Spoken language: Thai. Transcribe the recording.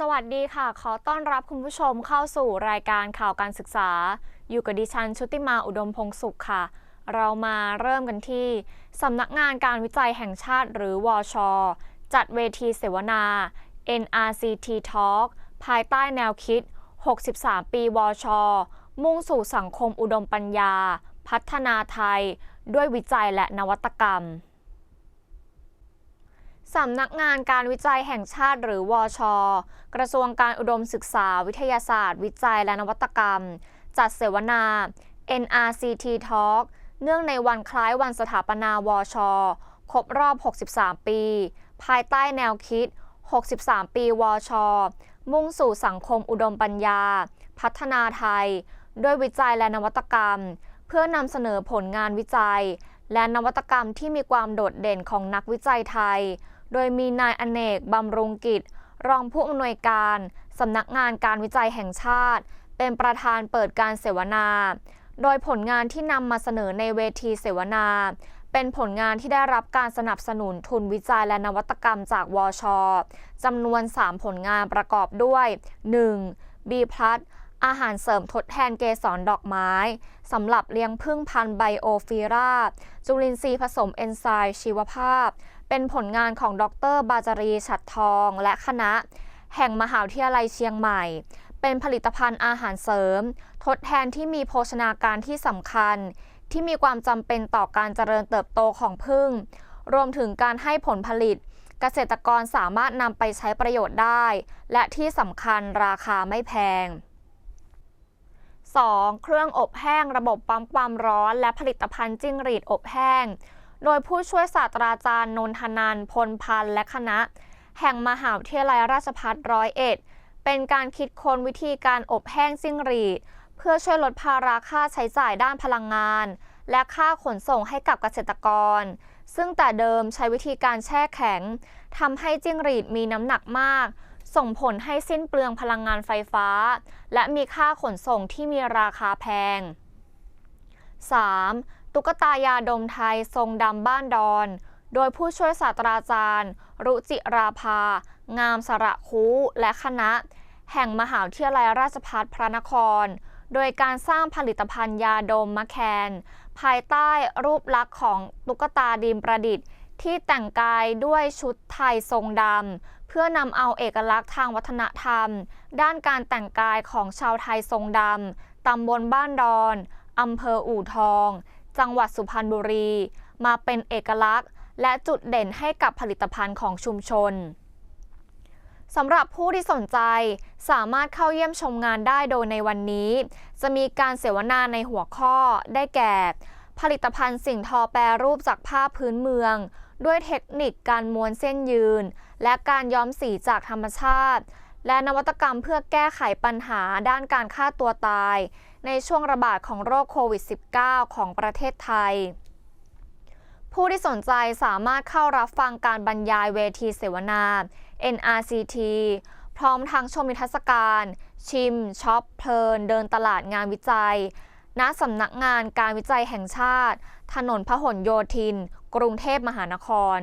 สวัสดีค่ะ ขอต้อนรับคุณผู้ชมเข้าสู่รายการข่าวการศึกษา อยู่กับดิฉันชุติมาอุดมพงศุขค่ะ เรามาเริ่มกันที่สำนักงานการวิจัยแห่งชาติหรือวชจัดเวทีเสวนา NRCT Talk ภายใต้แนวคิด 63 ปีวชมุ่งสู่สังคมอุดมปัญญา พัฒนาไทย ด้วยวิจัยและนวัตกรรม สำนักงานการวิจัยแห่งชาติหรือวชกระทรวงการอุดมศึกษาวิทยาศาสตร์ วิจัยและนวัตกรรม จัดเสวนา NRCT Talk เนื่องในวันคล้ายวันสถาปนาวชครบรอบ 63 ปี ภายใต้แนวคิด 63 ปีวชมุ่งสู่สังคมอุดมปัญญา พัฒนาไทย ด้วยวิจัยและนวัตกรรม เพื่อนำเสนอผลงานวิจัย และนวัตกรรมที่มีความโดดเด่นของนักวิจัยไทย โดยมีนายอเนกบำรุงกิจ รองผู้อำนวยการสำนักงานการวิจัยแห่งชาติ เป็นประธานเปิดการเสวนา โดยผลงานที่นำมาเสนอในเวทีเสวนา เป็นผลงานที่ได้รับการสนับสนุนทุนวิจัยและนวัตกรรมจากวชจำนวน 3 ผลงานประกอบด้วย 1. B+ อาหารเสริมทดแทนเกสรดอกไม้สำหรับเลี้ยงพึ่งพันธุ์ไบโอฟีราจุลินทรีย์ผสมเอนไซม์ชีวภาพ เป็นผลงานของดรบาจารีฉัดทองและคณะ แห่งมหาวิทยาลัยเชียงใหม่ เป็นผลิตภัณฑ์อาหารเสริม ทดแทนที่มีโภชนาการที่สำคัญ ที่มีความจำเป็นต่อการเจริญเติบโตของพึ่ง รวมถึงการให้ผลผลิต เกษตรกรสามารถนำไปใช้ประโยชน์ได้ และที่สำคัญราคาไม่แพง 2. เครื่องอบแห้งระบบปั๊มความร้อน และผลิตภัณฑ์จิ้งหรีดอบแห้ง โดยผู้ช่วยศาสตราจารย์นนทนันพลพันธ์และคณะ แห่งมหาวิทยาลัยราชภัฏร้อยเอ็ดเป็นการคิดค้นวิธีการอบแห้งจิ้งหรีดเพื่อช่วยลดภาระค่าใช้จ่ายด้านพลังงาน และค่าขนส่งให้กับเกษตรกร ซึ่งแต่เดิมใช้วิธีการแช่แข็งทำให้จิ้งหรีดมีน้ำหนักมาก ส่งผลให้สิ้นเปลืองพลังงานไฟฟ้า และมีค่าขนส่งที่มีราคาแพง 3. ตุ๊กตายาดมไทยทรงดำบ้านดอน โดยผู้ช่วยศาสตราจารย์ รุจิราภา งามสระคูและคณะ แห่งมหาวิทยาลัยราชภัฏพระนคร โดยการสร้างผลิตภัณฑ์ยาดมมะแคน ภายใต้รูปลักษณ์ของตุ๊กตาดีมประดิษฐ์ที่แต่งกายด้วยชุดไทยทรงดำ เพื่อนำเอาเอกลักษณ์ทางวัฒนธรรม ด้านการแต่งกายของชาวไทยทรงดำ ตำบลบ้านดอน อำเภออู่ทอง จังหวัดสุพรรณบุรี มาเป็นเอกลักษณ์ และจุดเด่นให้กับผลิตภัณฑ์ของชุมชนสำหรับผู้ที่สนใจสามารถเข้าเยี่ยมชมงานได้โดยในวันนี้ จะมีการเสวนาในหัวข้อได้แก่ ผลิตภัณฑ์สิ่งทอแปรรูปจากผ้าพื้นเมือง ด้วยเทคนิคการม้วนเส้นยืน และการย้อมสีจากธรรมชาติ และนวัตกรรมเพื่อแก้ไขปัญหาด้านการฆ่าตัวตาย ในช่วงระบาดของโรคโควิด -19 ของประเทศไทย ผู้ที่สนใจสามารถเข้ารับฟังการบรรยายเวทีเสวนา NRCT พร้อมทั้งชมนิทรรศการ ชิมช็อปเพลิน เดินตลาดงานวิจัย ณสำนักงานการวิจัยแห่งชาติ ถนนพหลโยธิน กรุงเทพมหานคร